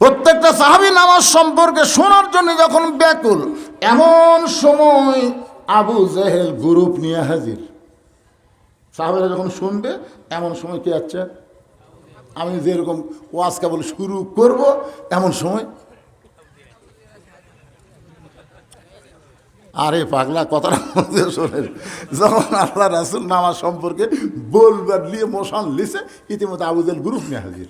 প্রত্যেকটা সাহাবি নামাজ সম্পর্কে শোনার জন্য যখন ব্যাকুল, এমন সময় আবু জেহেল গ্রুপ নিয়ে হাজির। সাহাবেরা যখন শুনবে, এমন সময় কি আছে? আমি যেরকম ওয়াজ কেবল শুরু করব, এমন সময় আরে পাগলা, কথাটা মধ্যে শোনেন। যখন আল্লাহ রাসুল নামাজ সম্পর্কে বলবার নিয়ে মোশন লিসে ইতিমধ্যে আবুজেল গ্রুপ নিয়ে হাজির।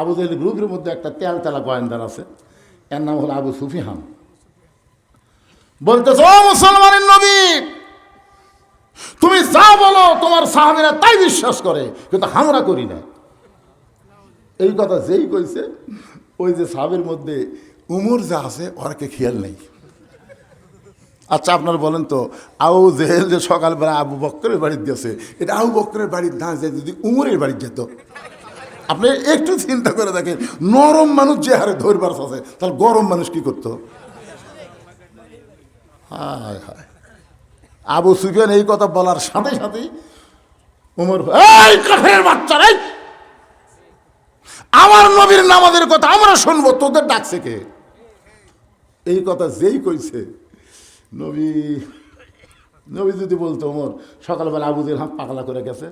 আবুজেল গ্রুপের মধ্যে একটা তেল তেলা গোয়েন্দার আছে। এর নাম হলো আবু সুফিহান বলতেছে, ও মুসলমানের নবী, তুমি যা বলো তোমার সাহাবিরা তাই বিশ্বাস করে, কিন্তু আমরা করি না। এই কথা যেই কইছে, ওই যে সাহাবের মধ্যে উমর যা আছে ওরাকে খেয়াল নেই। আচ্ছা আপনার বলেন তো, আবু জেহেল যে সকালবেলা আবু বক্করের বাড়িতে গেছে, এটা আবু বক্করের বাড়ির না যায় যদি উমরের বাড়ি যেত? আপনি একটু চিন্তা করে দেখেন, নরম মানুষ যে হারে ধরবার আছে তাহলে গরম মানুষ কি করতো? হায় হায়। আবু সুফিয়ান এই কথা বলার সাথে সাথেই উমর এই বাচ্চারা আমার নবীর নামাজের কথা আমরা শুনব, তোদের ডাকছে কে? এই কথা যেই কইছে, নবী নবী যদি বলতো ওমর সকালবেলা আবুদের হাত পাগলা করে গেছে,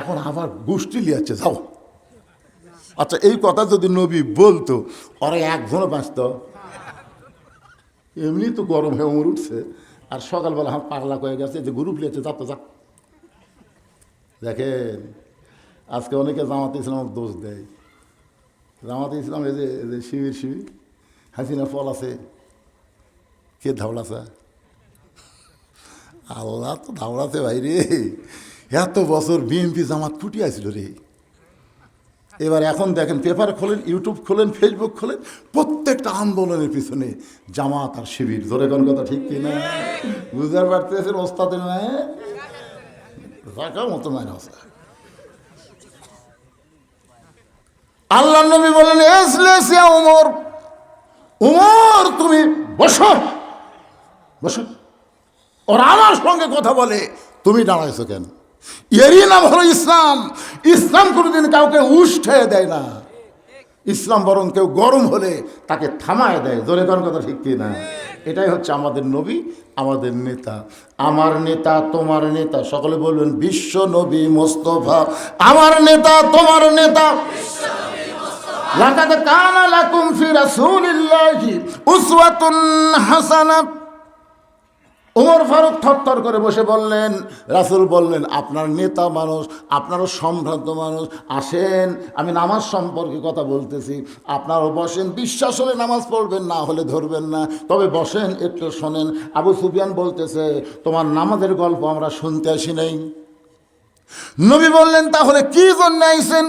এখন আবার গোষ্ঠী লিয়াচ্ছে, যাও। আচ্ছা এই কথা যদি নবী বলতো, ওরা একজনও বাঁচত। এমনি তো গরম হয়ে ওমর উঠছে, আর সকালবেলা হাত পাগলা করে গেছে যে গ্রুপ লিয়েছে যা তো যা দেখেন, আজকে অনেকে জামাতে ইসলাম দোষ দেয়। জামাতে ইসলাম এই যে শিবির শিবির, হাসিনা ফল আছে, কে ধাওড়াছে আল্লাহ তো ধাওড়াছে ভাই রে। এত বছর বিএনপি জামাত ফুটি আসছিল রে। এবার এখন দেখেন, পেপার খোলেন, ইউটিউব খোলেন, ফেসবুক খোলেন, প্রত্যেকটা আন্দোলনের পিছনে জামাত আর শিবির। ধরে কোন কথা ঠিক কি না বুঝতে পারতেছেন ওস্তাদের নয় রাখার মতো মানে আছে আল্লাহ নবী বলেন উমর উমর, তুমি বসো। বসো। ওরা আমার সঙ্গে কথা বলে, তুমি দাঁড়াইছো কেন? এরই নাম হলো ইসলাম। ইসলাম কোনোদিন কাউকে উষ্ঠে দেয় না। ইসলাম বরং কেউ গরম হলে তাকে থামায় দেয়। জোরে কোন কথা ঠিক কি না এটাই হচ্ছে আমাদের নবী, আমাদের নেতা। আমার নেতা, তোমার নেতা। সকলে বলবেন বিশ্ব নবী মোস্তফা। আমার নেতা, তোমার নেতা। লাকাদ কানা লাকুম ফি রাসূলিল্লাহি উসওয়াতুন হাসানাহ ওমর ফারুক থরথর করে বসে বললেন, রাসুল বললেন, আপনার নেতা মানুষ, আপনারও সম্ভ্রান্ত মানুষ, আসেন, আমি নামাজ সম্পর্কে কথা বলতেছি। আপনারও বসেন বিশ্বাস হলে নামাজ পড়বেন, না হলে ধরবেন না। তবে বসেন, একটু শোনেন। আবু সুফিয়ান বলতেছে, তোমার নামাজের গল্প আমরা শুনতে আসি নাই। নবী বললেন, তাহলে কি জন্য আইছেন?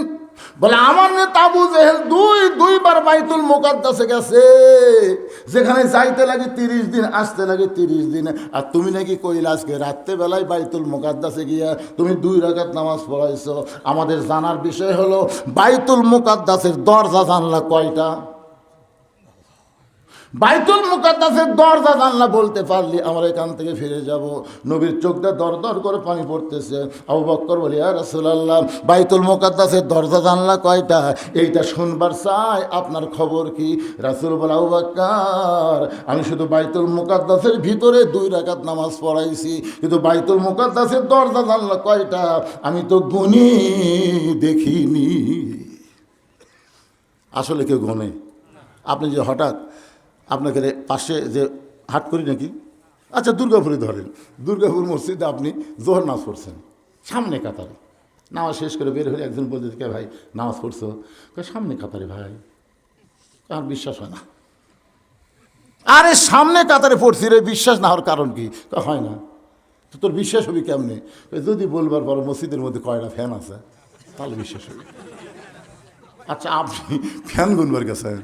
বলে, আমার নেতা আবু জেহেল দুই, দুইবার বাইতুল মোকাদ্দাসে গেছে। যেখানে যাইতে লাগে তিরিশ দিন, আসতে লাগে তিরিশ দিন। আর তুমি নাকি কইলে আজকে রাত্রেবেলায় বাইতুল মোকাদ্দাসে গিয়া তুমি দুই রাগাত নামাজ পড়াইছো। আমাদের জানার বিষয় হলো, বাইতুল মোকাদ্দাসের দরজা জানলা কয়টা? বাইতুল মুকাদ্দাসের দরজা জানলা বলতে পারলি, আমরা এখান থেকে ফিরে যাব। নবীর চোখটা দর দর করে পানি পড়তেছে। আবু বক্কর বলি আর রাসূলুল্লাহ, বাইতুল মুকাদ্দাসের দরজা জানলা কয়টা? এইটা শুনবার চাই, আপনার খবর কি? রাসুল বলে, আবু বক্কর, আমি শুধু বাইতুল মুকাদ্দাসের ভিতরে দুই রাকাত নামাজ পড়াইছি, কিন্তু বাইতুল মুকাদ্দাসের দরজা জানলা কয়টা? আমি তো গুনি দেখিনি। আসলে কেউ গনে আপনি যে হঠাৎ আপনাকে পাশে যে হাট করি নাকি? আচ্ছা দুর্গাপুরে ধরেন। দুর্গাপুর মসজিদে আপনি জোহর নামাজ পড়ছেন। সামনে কাতারে। নামাজ শেষ করে বের হলে একজন বলছে, কে ভাই, নামাজ পড়ছো? সামনে কাতারে ভাই। আর বিশ্বাস হয় না। আরে, সামনে কাতারে পড়ছি রে, বিশ্বাস না হওয়ার কারণ কি? হয় না। তো তোর বিশ্বাস হবে কেমনে? যদি বলবার পর মসজিদের মধ্যে কয়টা ফ্যান আছে, তাহলে বিশ্বাস হবে। আচ্ছা আপনি ফ্যান গুনবার গেছেন?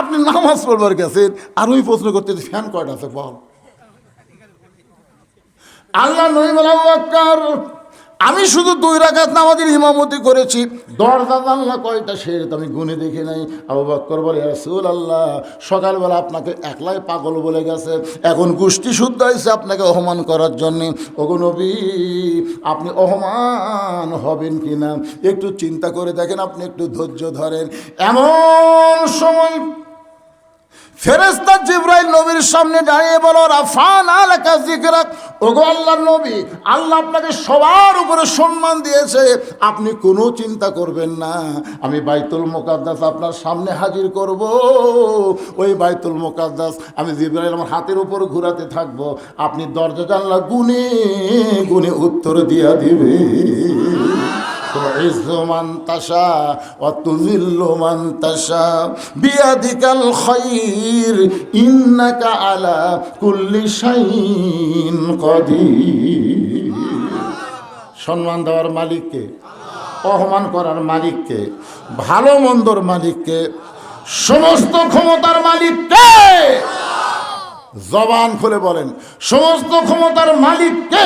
আপনি নামাজ পড়বার গেছেন, আর ওই প্রশ্ন করতে ফ্যান কয়টা আছে বল? আল্লাহ নই বলা বাক্কার আমি শুধু দুই রাকাত নামাজের ইমামতি করেছি। দরজা জানলা কয়টা তো আমি গুনে দেখি নাই। আবু বক্কর বলে রসুল আল্লাহ সকালবেলা আপনাকে একলাই পাগল বলে গেছে। এখন গোষ্ঠী শুদ্ধ হয়েছে আপনাকে অহমান করার জন্যে। নবী, আপনি অহমান হবেন কি না একটু চিন্তা করে দেখেন, আপনি একটু ধৈর্য ধরেন। এমন সময় ফেরেস্তা জিব্রাইল নবীর সামনে দাঁড়িয়ে বলো, রাফান আলাকা জিকরাক ওগো আল্লাহ নবী, আল্লাহ আপনাকে সবার উপরে সম্মান দিয়েছে। আপনি কোনো চিন্তা করবেন না, আমি বাইতুল মোকাদ্দাস আপনার সামনে হাজির করব। ওই বাইতুল মোকাদ্দাস, আমি জিব্রাইল আমার হাতের উপর ঘোরাতে থাকব। আপনি দরজা জানলা গুনে গুনে উত্তর দিয়া দিবে। تعز من تشاء وتذل من تشاء بيدك الخير إنك على كل شيء قدير সম্মান দেওয়ার মালিককে অপমান করার মালিককে ভালো মন্দর মালিককে সমস্ত ক্ষমতার মালিককে জবান খুলে বলেন সমস্ত ক্ষমতার মালিককে